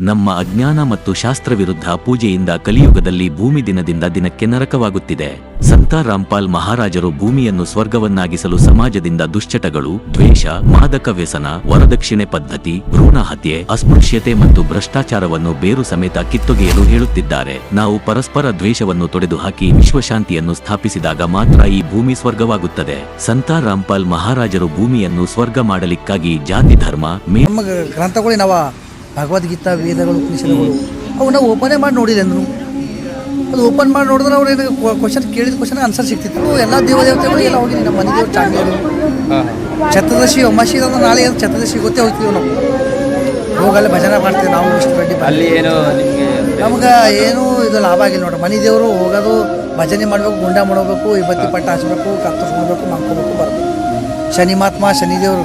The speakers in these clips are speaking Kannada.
ನಮ್ಮ ಅಜ್ಞಾನ ಮತ್ತು ಶಾಸ್ತ್ರ ವಿರುದ್ಧ ಪೂಜೆಯಿಂದ ಕಲಿಯುಗದಲ್ಲಿ ಭೂಮಿ ದಿನದಿಂದ ದಿನಕ್ಕೆ ನರಕವಾಗುತ್ತಿದೆ. ಸಂತ ರಾಮ್ಪಾಲ್ ಮಹಾರಾಜರು ಭೂಮಿಯನ್ನು ಸ್ವರ್ಗವನ್ನಾಗಿಸಲು ಸಮಾಜದಿಂದ ದುಶ್ಚಟಗಳು, ದ್ವೇಷ, ಮಾದಕ ವ್ಯಸನ, ವರದಕ್ಷಿಣೆ ಪದ್ಧತಿ ಭ್ರೂಣ ಹತ್ಯೆ ಅಸ್ಪೃಶ್ಯತೆ ಮತ್ತು ಭ್ರಷ್ಟಾಚಾರವನ್ನು ಬೇರು ಸಮೇತ ಕಿತ್ತೊಗೆಯಲು ಹೇಳುತ್ತಿದ್ದಾರೆ. ನಾವು ಪರಸ್ಪರ ದ್ವೇಷವನ್ನು ತೊಡೆದುಹಾಕಿ ವಿಶ್ವಶಾಂತಿಯನ್ನು ಸ್ಥಾಪಿಸಿದಾಗ ಮಾತ್ರ ಈ ಭೂಮಿ ಸ್ವರ್ಗವಾಗುತ್ತದೆ. ಸಂತ ರಾಮ್ಪಾಲ್ ಮಹಾರಾಜರು ಭೂಮಿಯನ್ನು ಸ್ವರ್ಗ ಮಾಡಲಿಕ್ಕಾಗಿ ಜಾತಿ, ಧರ್ಮ ಭಗವದ್ಗೀತಾ ವೇದಗಳು ಉಪನಿಷತ್ಗಳು ಅವು ನಾವು ಓಪನೇ ಮಾಡಿ ನೋಡಿದೆ ಅಂದ್ರು. ಅದು ಓಪನ್ ಮಾಡಿ ನೋಡಿದ್ರೆ ಅವ್ರು ಏನು ಕ್ವಶನ್ ಕೇಳಿದ ಕ್ವಶನ್ ಆನ್ಸರ್ ಸಿಗ್ತಿತ್ತು. ಎಲ್ಲ ದೇವದೇವತೆಗಳು ಎಲ್ಲ ಹೋಗಿ ನಮ್ಮ ಮನೆ ದೇವ್ರು ಚಾಂಗ್ಲರು ಛತ್ರದಶಿ ಅಮಾಸಿ ಅಂದ್ರೆ ನಾಳೆ ಏನು ಛತ್ರದರ್ಶಿ ಗೊತ್ತೇ ಹೋಗ್ತೀವಿ ನಾವು ಹೋಗಲ್ಲ ಭಜನೆ ಮಾಡ್ತೀವಿ ನಾವು ಇಷ್ಟು ರೆಡ್ಡಿ ಅಲ್ಲಿ ಏನು ನಿಮಗೆ ನಮ್ಗೆ ಏನು ಇದು ಲಾಭ ಆಗಿಲ್ಲ ನೋಡ್ರಿ. ಮನೆ ದೇವರು ಹೋಗೋದು ಭಜನೆ ಮಾಡಬೇಕು ಗುಂಡ ಮಾಡಬೇಕು ಇಬ್ಬತ್ತಿ ಪಟ್ಟ ಹಚ್ಬೇಕು ಕತ್ತರಿಸ್ಕೊಳ್ಬೇಕು ಮಾಡ್ಕೋಬೇಕು ಬರಬೇಕು. ಶನಿ ಮಹಾತ್ಮ ಶನಿದೇವರು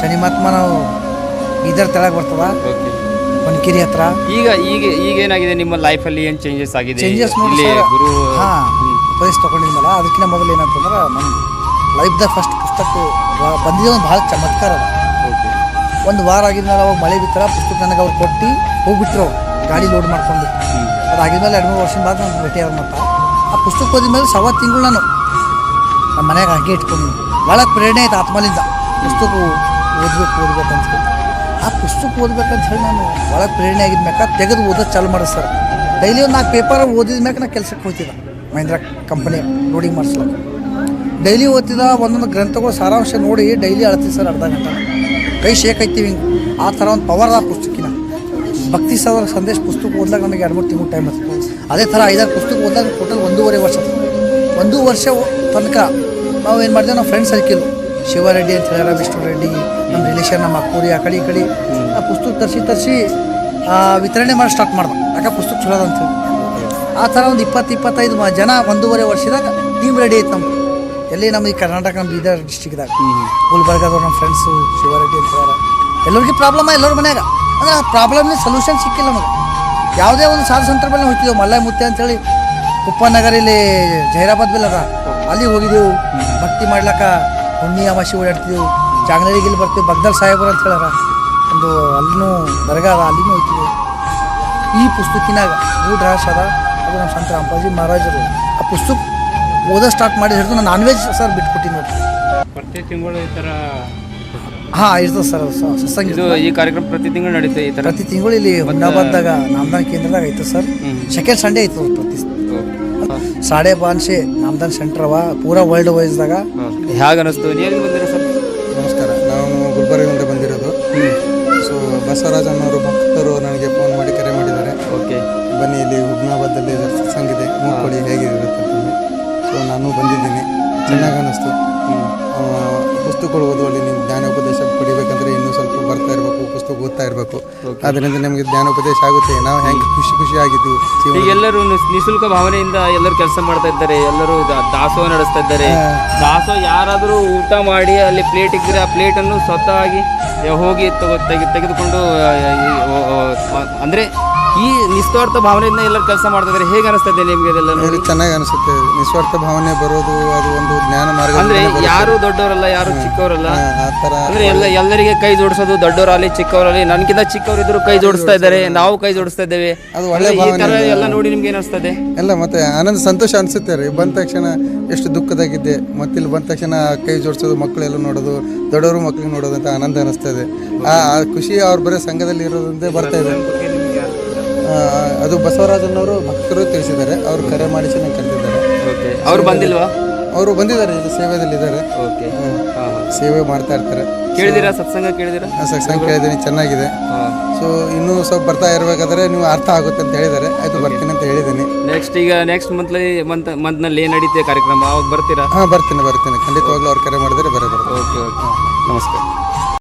ಶನಿ ಮಹಾತ್ಮ ನಾವು ಇದರ ತಳಗೆ ಬರ್ತದ. ಓಕೆ ಕಿರಿ ಹತ್ರ. ಈಗ ಈಗ ಈಗ ಏನಾಗಿದೆ? ನಿಮ್ಮ ಲೈಫಲ್ಲಿ ಏನು ಚೇಂಜಸ್ ಆಗಿದೆ? ಚೇಂಜಸ್ ನೋಡಿ ಇಲ್ಲಿ ಸರ್ ಗುರು ಹಾಂ ಉಪದೇಶ ತೊಗೊಂಡಿದ್ನಲ್ಲ ಅದಕ್ಕಿಂತ ಮೊದಲು ಏನಂತಂದ್ರೆ ನಮ್ಮ ಲೈಫ್ದಾಗ ಫಸ್ಟ್ ಪುಸ್ತಕ ಬಂದಿದ್ದು ಬಂದಿದೆ ಒಂದು ಭಾಳ ಚಮತ್ಕಾರ ಅದ. ಓಕೆ ಒಂದು ವಾರ ಆಗಿದ್ಮೇಲೆ ಅವಾಗ ಮಳೆ ಬಿತ್ತರ ಪುಸ್ತಕ ನನಗೆ ಅವ್ರು ಕೊಟ್ಟು ಹೋಗ್ಬಿಟ್ರು ಅವ್ರು, ಗಾಡಿ ಲೋಡ್ ಮಾಡ್ಕೊಂಡು. ಅದಾಗಿದ್ಮೇಲೆ ಎರಡು ಮೂರು ವರ್ಷ ಬಾದ ನಾನು ಭೇಟಿ ಅವ್ರ ಮತ್ತ. ಆ ಪುಸ್ತಕ ಓದಿದ್ಮೇಲೆ ಸವ ತಿಂಗಳು ನಾನು ನಮ್ಮ ಮನ್ಯಾಗ ಹಾಗೆ ಇಟ್ಕೊಂಡು ಭಾಳ ಪ್ರೇರಣೆ ಆಯ್ತು ಆತ್ಮಲಿಂದ. ಪುಸ್ತಕ ಓದ್ಬೇಕು ಓದ್ಬೇಕು ಹೇಳಿ. ಆ ಪುಸ್ತಕ ಓದ್ಬೇಕಂತ ಹೇಳಿ ನಾನು ಒಳಗೆ ಪ್ರೇರಣೆ ಆಗಿದ ಮ್ಯಾಕ ತೆಗೆದು ಓದೋದು ಚಾಲು ಮಾಡಿದೆ ಸರ್. ಡೈಲಿ ಒಂದು ನಾಲ್ಕು ಪೇಪರ್ ಓದಿದ ಮ್ಯಾಕ ನಾ ಕೆಲಸಕ್ಕೆ ಹೋಗ್ತಿದ್ದೆ. ಮಹೇಂದ್ರ ಕಂಪನಿ ಲೋಡಿಂಗ್ ಮಾಡಿಸ್ಲಕ್ಕೆ ಡೈಲಿ ಓದ್ತಿದ್ದ ಒಂದೊಂದು ಗ್ರಂಥಗಳು ಸಾರಾಂಶ ನೋಡಿ ಡೈಲಿ ಅಳ್ತೀವಿ ಸರ್ ಅರ್ಧ ಗಂಟೆ. ಕೈ ಶೇಕ್ ಐತಿವಿ ಹಿಂಗೆ. ಆ ಥರ ಒಂದು ಪವರ್ ಆ ಪುಸ್ತಕಿನ. ಭಕ್ತಿ ಸಾವಿರ ಸಂದೇಶ ಪುಸ್ತಕ ಓದ್ಲಾಗ ನನಗೆ ಎರಡು ಮೂರು ತಿಂಗಳು ಟೈಮ್ ಆಯ್ತು. ಅದೇ ಥರ ಐದಾರು ಪುಸ್ತಕ ಓದ್ಲಾಗ ಟೋಟಲ್ ಒಂದೂವರೆ ವರ್ಷ. ಒಂದು ವರ್ಷ ತನಕ ನಾವು ಏನು ಮಾಡಿದ್ವಿ, ನಾವು ಫ್ರೆಂಡ್ ಸರ್ಕಿಲ್ ಶಿವರೆಡ್ಡಿ ಅಂತ ಹೇಳ್ಯಾರ ವಿಷ್ಣು ರೆಡ್ಡಿ ನಮ್ಮ ರಿಲೇಷನ್ ನಮ್ಮ ಅಕ್ಕೂರಿ, ಆ ಕಡೆ ಈ ಕಡೆ. ಆ ಪುಸ್ತಕ ತರಿಸಿ ತರಿಸಿ ವಿತರಣೆ ಮಾಡಿ ಸ್ಟಾರ್ಟ್ ಮಾಡ್ದೆ ಯಾಕೆ ಪುಸ್ತಕ ಚಲೋ ಅಂತೇಳಿ ಆ ಥರ ಒಂದು ಇಪ್ಪತ್ತು, ಇಪ್ಪತ್ತೈದು ಜನ ಒಂದೂವರೆ ವರ್ಷದಾಗ ಟೀಮ್ ರೆಡಿ ಐತೆ ನಮ್ಮ ಎಲ್ಲಿ ನಮ್ಮ ಈ ಕರ್ನಾಟಕ, ನಮ್ಮ ಬೀದರ್ ಡಿಸ್ಟಿಕ್ದಾಗ ಗುಲ್ಬರ್ಗದವ್ರು ನಮ್ಮ ಫ್ರೆಂಡ್ಸು ಶಿವರೆಡ್ಡಿ ಅಂತ ಎಲ್ಲರಿಗೂ ಪ್ರಾಬ್ಲಮ್ ಎಲ್ಲರ ಮನ್ಯಾಗ. ಅಂದ್ರೆ ಆ ಪ್ರಾಬ್ಲಮ್ನ ಸೊಲ್ಯೂಷನ್ ಸಿಕ್ಕಿಲ್ಲ ನಮಗೆ. ಯಾವುದೇ ಒಂದು ಸಾಧು ಸಂದರ್ಭದಲ್ಲಿ ಹೋಗ್ತಿದ್ದೆವು. ಮಲ್ಲೈ ಮುತ್ತೆ ಅಂತೇಳಿ ಉಪ್ಪನಗರ ಇಲ್ಲಿ ಜೈರಾಬಾದ್ ಬಿಲ್ ಅದ. ಅಲ್ಲಿ ಹೋಗಿದ್ದೆವು. ಭಕ್ತಿ ಮಾಡ್ಲಕ್ಕ ಹುಣ್ಣಿ ಅಮಾಸಿ ಓಡಾಡ್ತಿದ್ದೆವು. ಚಾಂಗ್ನರಿಗೆ ಇಲ್ಲಿ ಬರ್ತೀವಿ. ಬಗ್ದಲ್ ಸಾಹೇಬರು ಅಂತ ಹೇಳಾರ ಒಂದು ಅಲ್ಲಿನೂ ದರ್ಗಾ ಅದ ಅಲ್ಲಿನೂ ಹೋಗ್ತೀವಿ. ಈ ಪುಸ್ತಕಿನಾಗ ಊಟ ರಾಶ್ ಅದ. ಅದು ನಮ್ಮ ಸಂತ ರಾಮಪಾಜಿ ಮಹಾರಾಜರು ಆ ಪುಸ್ತಕ ಓದೋ ಸ್ಟಾರ್ಟ್ ಮಾಡಿ ಹಿಡಿದು ನಾನು ನಾನ್ ವೆಜ್ ಸರ್ ಬಿಟ್ಕೊಟ್ಟಿನಿ ನೋಡಿ ಪ್ರತಿ ತಿಂಗಳು ಈ ಥರ ಹಾಂ ಇರ್ತದೆ ಸರ್ ಸತ್ಸಂಗ ಇದು ಈ ಕಾರ್ಯಕ್ರಮ ಪ್ರತಿ ತಿಂಗಳು ನಡೀತದೆ ಈ ಥರ ಪ್ರತಿ ತಿಂಗಳು ಇಲ್ಲಿ ಹುಮ್ನಾಬಾದ್ದಾಗ ನಾಮದಾನ ಕೇಂದ್ರದಾಗ ಐತೆ ಸರ್ ಸೆಕೆಂಡ್ ಸಂಡೇ ಐತೆ ಪ್ರತಿ. ಸಾಡೆ ಬಾನ್ಶೆ ನಾಮದಾನ ಸೆಂಟರ್ ಅವ. ಪೂರಾ ವರ್ಲ್ಡ್ ವೈಸ್ದಾಗ. ಹೇಗೆ ಅನಿಸ್ತು ಬಂದಿರ ಸರ್ ಬಸವರಾಜ್ ಅನ್ನೋರು ಭಕ್ತರು ನನಗೆ ಫೋನ್ ಮಾಡಿ ಕರೆ ಮಾಡಿದ್ದಾರೆ. ಓಕೆ ಬನ್ನಿ ಇಲ್ಲಿ ಹುಬ್ನಾಬಾದಲ್ಲಿ ಸಂಗಿದೆ ನೋಡ್ಕೊಳ್ಳಿ ಹೇಗಿರುತ್ತೆ ಸೊ ನಾನು ಬಂದಿದ್ದೀನಿ. ಚೆನ್ನಾಗಿ ಅನ್ನಿಸ್ತು ಪುಸ್ತಕಗಳು ಓದುವಲ್ಲಿ ನಿಮ್ಮ ಜ್ಞಾನೋಪದೇಶ ಪಡಿಬೇಕು ಇರಬೇಕು ಓದ್ತಾ ಇರಬೇಕು. ಅದರಿಂದ ನಮಗೆ ಜ್ಞಾನೋಪದೇಶ ಆಗುತ್ತೆ. ನಾವು ಹೆಂಗೆ ಖುಷಿ ಖುಷಿಯಾಗಿದ್ದು ಈಗ ಎಲ್ಲರೂ ನಿಶುಲ್ಕ ಭಾವನೆಯಿಂದ ಎಲ್ಲರೂ ಕೆಲಸ ಮಾಡ್ತಾ ಇದ್ದಾರೆ. ಎಲ್ಲರೂ ದಾ- ದಾಸೋಹ ನಡೆಸ್ತಾ ಇದ್ದಾರೆ. ದಾಸೋಹ ಯಾರಾದರೂ ಊಟ ಮಾಡಿ ಅಲ್ಲಿ ಪ್ಲೇಟ್ ಇದ್ದರೆ ಆ ಪ್ಲೇಟನ್ನು ಸ್ವತಃ ಆಗಿ ಹೋಗಿ ತಗೋ ತೆಗೆ ತೆಗೆದುಕೊಂಡು ಅಂದರೆ ಈ, ಓ, ಓ, ಮ- ಅಂದ್ರೆ ಈ ನಿಸ್ವಾರ್ಥ ಭಾವನೆಯಿಂದ ಎಲ್ಲರೂ ಕೆಲಸ ಮಾಡ್ತಾ ಇದ್ರೆ ಹೇಗೆ ಅನಿಸ್ತಾ ಇದೆ ನಿಮಗೆ ಇದೆಲ್ಲ ನೋಡಿ? ಚೆನ್ನಾಗಿ ಅನಿಸುತ್ತೆ. ನಿಸ್ವಾರ್ಥ ಭಾವನೆ ಬರೋದು ಅದು ಒಂದು ಜ್ಞಾನ ಮಾರ್ಗ ಅಂದ್ರೆ ಯಾರು ದೊಡ್ಡವರಲ್ಲ ಯಾರು ಚಿಕ್ಕವರಲ್ಲ? ಆ ಥರ ಅಂದ್ರೆ ಎಲ್ಲ ಎಲ್ಲರಿಗೆ ಕೈ ಜೋಡಿಸೋದು ದೊಡ್ಡವರಲ್ಲಿ ಚಿಕ್ಕವರಲ್ಲಿ ನನ್ಗಿಂತ ಚಿಕ್ಕವರಿದ್ರು ಕೈ ಜೋಡಿಸ್ತಾ ಇದ್ದಾರೆ. ನಾವು ಕೈ ಜೋಡಿಸ್ತಾ ಇದ್ದೇವೆ. ಅದು ಒಳ್ಳೆ ಈ ತರ ಎಲ್ಲ ನೋಡಿ ನಿಮ್ಗೆ ಏನಿಸ್ತದೆ ಎಲ್ಲ ಮತ್ತೆ ಆನಂದ ಸಂತೋಷ ಅನಿಸುತ್ತೆ ರೀ. ಬಂದ ತಕ್ಷಣ ಎಷ್ಟು ದುಃಖದಾಗಿದ್ದೆ. ಮತ್ತೆ ಇಲ್ಲಿ ಬಂದ ತಕ್ಷಣ ಕೈ ಜೋಡಿಸೋದು ಮಕ್ಕಳೆಲ್ಲ ನೋಡೋದು ದೊಡ್ಡವರು ಮಕ್ಕಳಿಗೆ ನೋಡೋದು ಅಂತ ಆನಂದ ಅನಿಸ್ತದೆ ಆ ಆ ಖುಷಿ ಅವ್ರು ಬರೀ ಸಂಘದಲ್ಲಿ ಇರೋದಂತೆ ಬರ್ತಾ ಇದೆ. ಅದು ಬಸವರಾಜನವರು ಭಕ್ತರು ತಿಳಿಸಿದ್ದಾರೆ. ಅವರು ಕರೆ ಮಾಡಿಸಿ ನಂಗೆ ಕರೆದಿದ್ದಾರೆ. ಅವರು ಅವ್ರು ಬಂದಿಲ್ವಾ? ಅವರು ಬಂದಿದ್ದಾರೆ ಇಲ್ಲಿ ಸೇವೆದಲ್ಲಿದ್ದಾರೆ ಓಕೆ. ಸೇವೆ ಮಾಡ್ತಾ ಇರ್ತಾರೆ. ಕೇಳಿದಿರಾ ಸತ್ಸಂಗ ಕೇಳಿದಿರಾ? ಸತ್ಸಂಗ ಕೇಳಿದ್ದೀನಿ ಚೆನ್ನಾಗಿದೆ. ಸೊ ಇನ್ನೂ ಸ್ವಲ್ಪ ಬರ್ತಾ ಇರಬೇಕಾದ್ರೆ ನೀವು ಅರ್ಥ ಆಗುತ್ತೆ ಅಂತ ಹೇಳಿದ್ದಾರೆ. ಆಯ್ತು ಬರ್ತೀನಿ ಅಂತ ಹೇಳಿದ್ದೀನಿ. ನೆಕ್ಸ್ಟ್ ಈಗ ನೆಕ್ಸ್ಟ್ ಮಂತ್ಲಿ ಮಂತ್ ಮಂತ್ನಲ್ಲಿ ಏನು ನಡೀತೆ ಕಾರ್ಯಕ್ರಮ? ಅವಾಗ ಬರ್ತೀರಾ? ಹಾಂ ಬರ್ತೀನಿ ಬರ್ತೀನಿ. ಖಂಡಿತವಾಗ್ಲೂ ಅವ್ರು ಕರೆ ಮಾಡಿದರೆ ಬರೇ ಬರ್ತೀನಿ ಓಕೆ ಓಕೆ ನಮಸ್ಕಾರ.